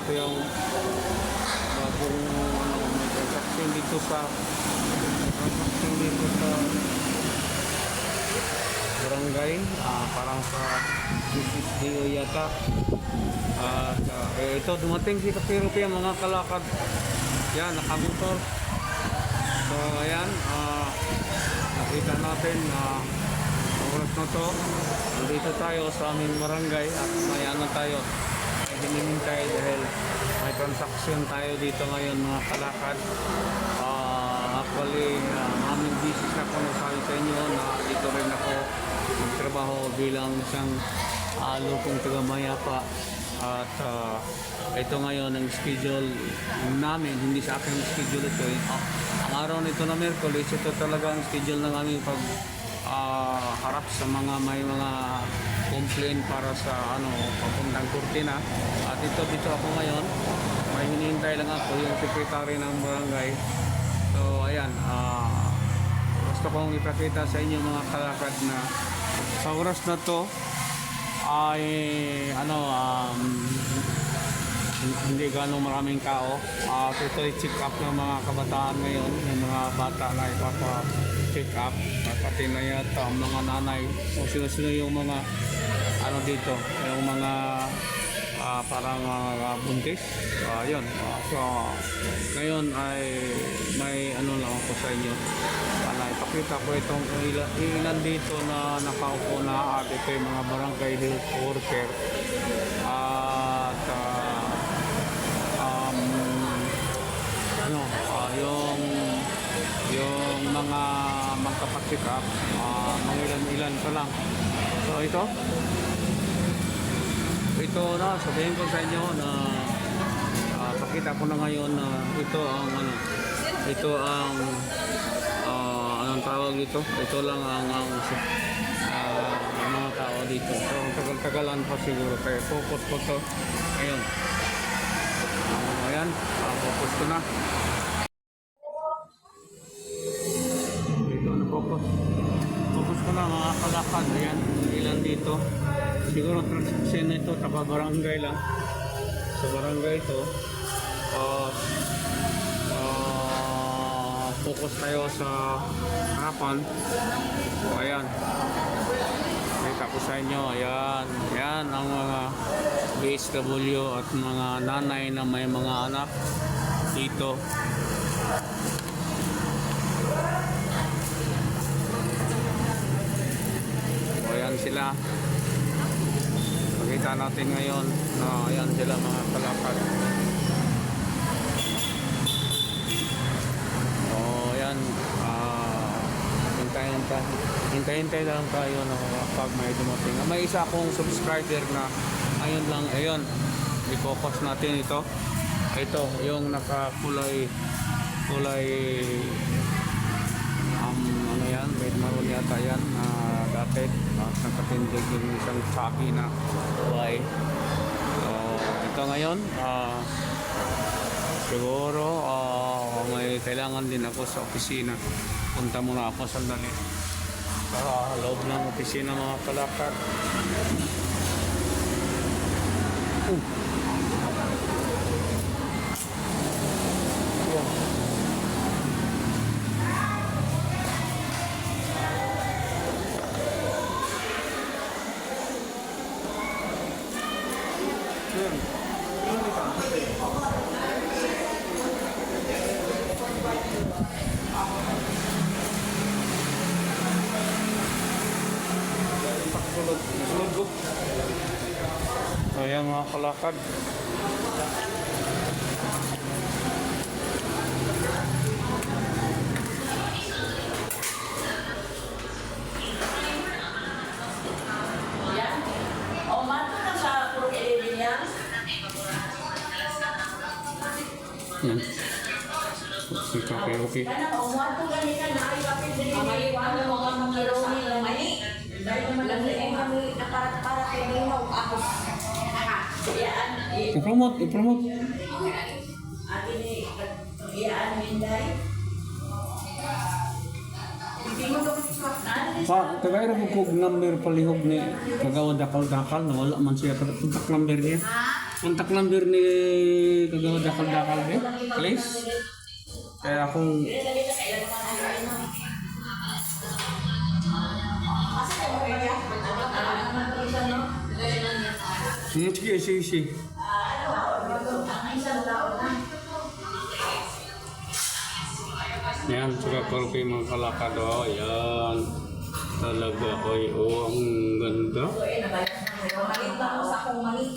ito yung bagong may transaction dito sa transaction dito sa barangay, ah, parang sa CCDO yata. At ah, eh, ito, dumating si Kapirupi ang mga kalakad. Yan, nakamotor. So, ayan, ah, nakita natin na sa oras na to, nandito tayo sa aming barangay at may ano tayo, may hinimintay dahil may transaction tayo dito ngayon mga kalakad. Ah, actually, uh, maraming business ako nasabi sa inyo na dito rin ako nagtrabaho bilang isang uh, lupong taga-mayapa at ah, ito ngayon ang schedule namin, hindi sa akin schedule ito. eh. Ah, ang araw nito na Merkulis, ito talaga ang schedule ng aming pag ah, harap sa mga may mga complaint para sa ano papuntang Cortina. At ito dito ako ngayon. May hinihintay lang ako yung secretary ng barangay. So ayan, ah gusto kong ipakita sa inyo mga kalakad na sa oras na to ay ano um, hindi gano'ng maraming tao. Ito ay check up ng mga kabataan ngayon, yung mga bata na ipapa-check up. At pati na yata ang mga nanay, o sino-sino yung mga ano dito, yung mga ah, parang ah, buntis. Ah, yun. Ah, so, ngayon ay may ano lang ako sa inyo. Para ipakita ko itong ilan, ilan dito na nakaupo na at ito yung mga barangay health worker. At ah, um, ano, ah, yung yung mga magkapacheck up, uh, mga ilan-ilan pa lang. So ito, ito na, sabihin ko sa inyo na ah, pakita ko na ngayon na ito ang ano, ito ang ah, anong tawag dito? Ito lang ang ang ah, mga tao dito. So tagal-tagalan pa siguro kaya focus ko to. Ayun. Ah, ayan, ah, focus ko na. Na mga kalakad. Ayan, ilan dito. Siguro transaction na ito, taga barangay lang. Sa barangay ito. Uh, uh, focus tayo sa harapan. So, ayan. Kita ko sa inyo, ayan. Ayan ang mga BSW at mga nanay na may mga anak dito. Ayan sila. Pakita natin ngayon na ayan sila mga kalakad. O ayan. Ah, hintayin tayo. Hintayin-hintay lang tayo na pag may dumating. Ah, May isa akong subscriber na ayun lang, ayun. I-focus natin ito. Ito, yung nakakulay kulay um, ano yan, red maroon yata yan na dati uh, nakatindig yung isang sabi na Y so ito ngayon ah siguro ah, may kailangan din ako sa opisina. Punta muna ako sandali. Sa loob ng opisina mga kalakad uh. Ko. Ayan mga kalakad. Yan. Si Kape Upi. Kana, o, mato gani ka na ay kapit din. Ang iwan ng mga mga roni ng mani. Ako. I-promote, i-promote. Eh, Pa, kagaya na kog number palihog ni Kagawa Dakal Dakal na wala man siya pero kontak number niya. Kontak number ni Kagawa Dakal Dakal niya. Please. Kaya akong Sige, sige, sige, sige. Yan, saka parang kayo mga kalakad. Oh, yan. Talaga, oy, oh, ang ganda. Malit na ako sa akong malit.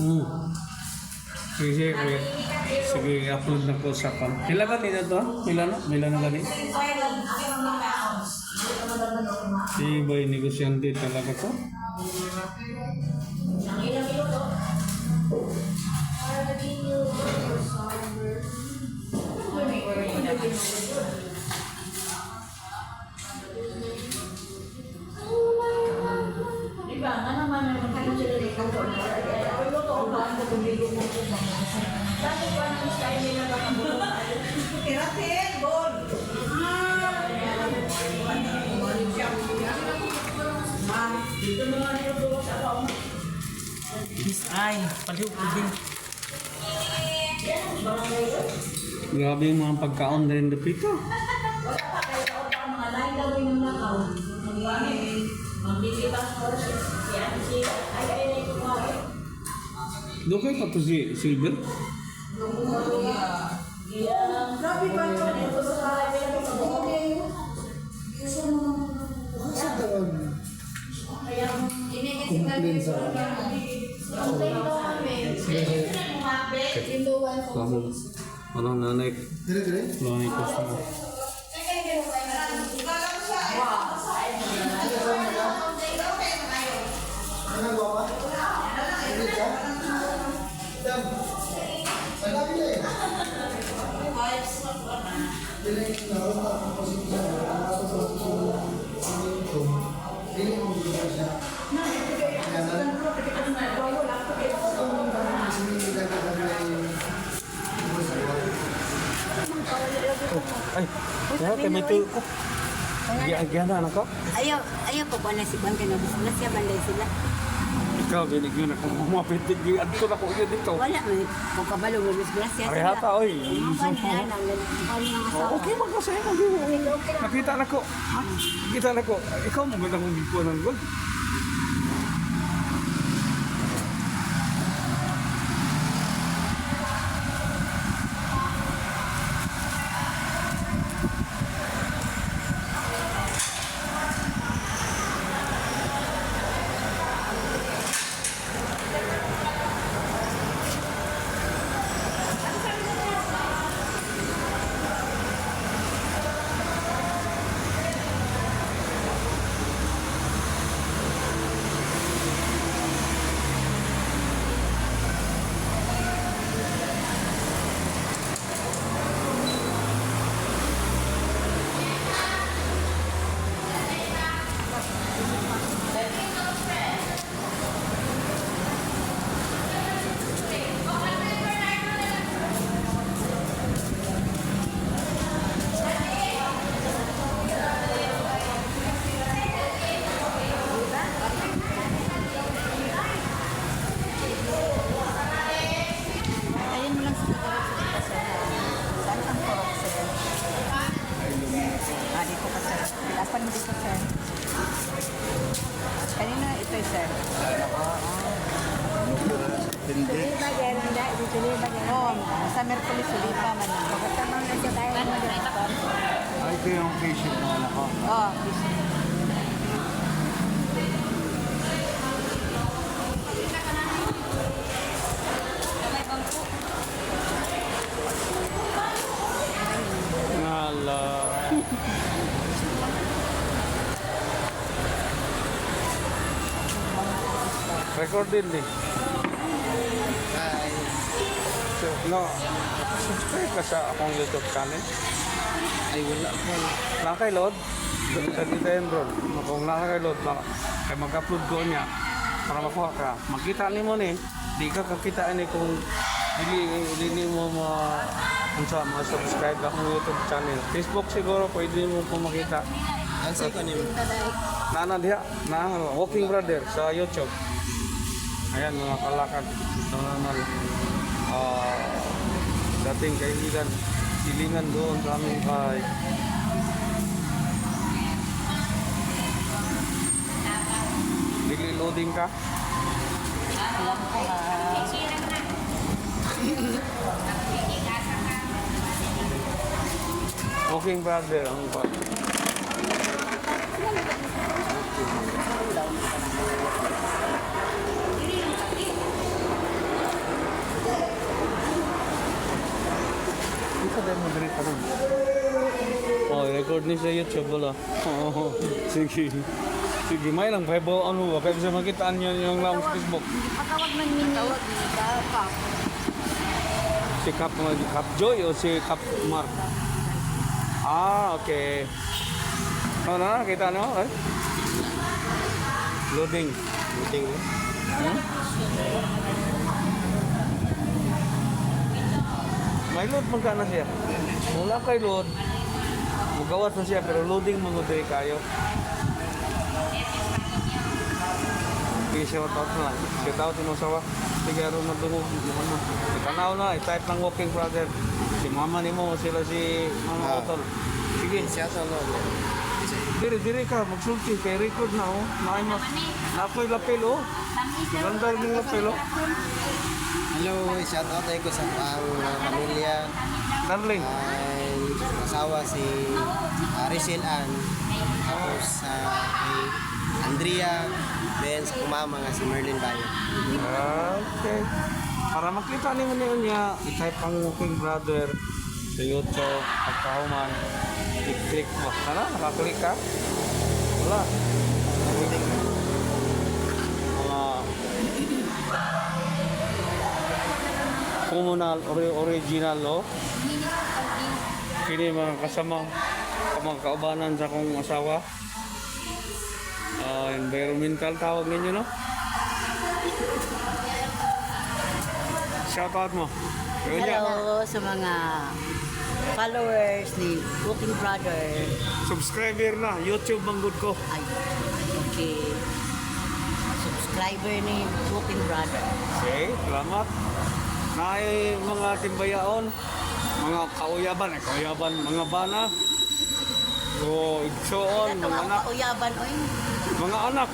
Mm. Sige, sige, kuya. Sige, upload na ko sa kan. Pila ba nila to? Pila na? Pila na gani? Si Boy negosyante talaga to. Ang ilang minuto. Di ba? Nga naman ang ni Kato na Ako luto ko ba ang kumigo mo ko ba? Dati ba nang style nila ba ang buto? Kiratin, gold! Ma, dito mo His eye. Paliw din. Grabe mga pagkaon na rin dito. Doon kayo pato Silver? Grabe. Kamu. Ano nanay? Nanay ko sa Ano ba Ay, kaya kay may tuyo ko. Giyan na anak ko. Ayaw, ayaw pa ba na si Bang na na siya banday sila. Ikaw, binigyan ako mapitig. Giyan ko na ko yun dito. Wala man kung kabalo mo grasya sila. Parehata, oy. Asawa. Okay, magkasaya ko. Nakita na ko. Nakita na ko. Ikaw mo ganda kong gikuha ng gold. Ito yung patient ng anak ko. Oo. Ngala. Record din. So, no. Subscribe ka sa akong YouTube channel. Ay, wala po. Lang kay Lord. Sa dito yan, bro. Kung lang kay Lord, baka- kay mag-upload ko niya para makuha ka. Makita ni mo ni, di ka kakitaan ni kung dili dili mo ma unsa ma subscribe akong YouTube channel. Facebook siguro pwede mo po makita. Ang sa ko nimo. Nana diha na Walking Brother sa YouTube. Ayan mga kalakad. Ito naman. Ah, dating kaibigan. Silingan doon sa aming bahay. Bigli loading ka? Walking Brother ang pa. Ito din mo diri pa rin. Oh, record ni sa YouTube wala. Oo. Sige. Sige, may lang kay bo ano ba kay bisa makitaan niyo yung lang sa Facebook. Patawag man min tawag ni ka. Si Cap Cap Joy o si Cap Mark. Ah, okay. Oh, na kita no? Eh? Loading. Buting mo. May load man ka na siya. Wala kay load. Magawas na siya pero loading mo diri kayo. Sige, shout out na lang. Shout out mo sawa. Sige, aron na dungog. Ikanaw na, i-type ng walking brother. Si mama ni mo, sila si Mama Ah. Otol. Sige, Siya sa lo. diri diri ka, magsulti kay record na oh. Naay mo. Nakoy lapel oh. Maganda yung lapel oh. Hello, shout out ko sa ang mga pamilya. Darling. Ay asawa si uh, Rachel Ann. Tapos sa kay Andrea. Then sa kumama nga si Merlin Bayo. Okay. Para makita ni mo niya, i-type ang walking brother sa YouTube, pagkahuman, i-click mo. Sana, nakaklik ka? Wala. Mga communal, ori- original, no? Kini mga kasama, mga kaubanan sa akong asawa. Ah, environmental tawag ninyo, no? Shout out mo. Yun. Hello sa mga followers ni Cooking Brother. Subscriber na. YouTube manggod ko. Ay, okay. Subscriber ni Cooking Brother. Okay, salamat. Naay mga timbayaon, mga kauyaban, eh, kauyaban, mga bana. O igsoon, mga anak, kauyaban, oy. mga anak.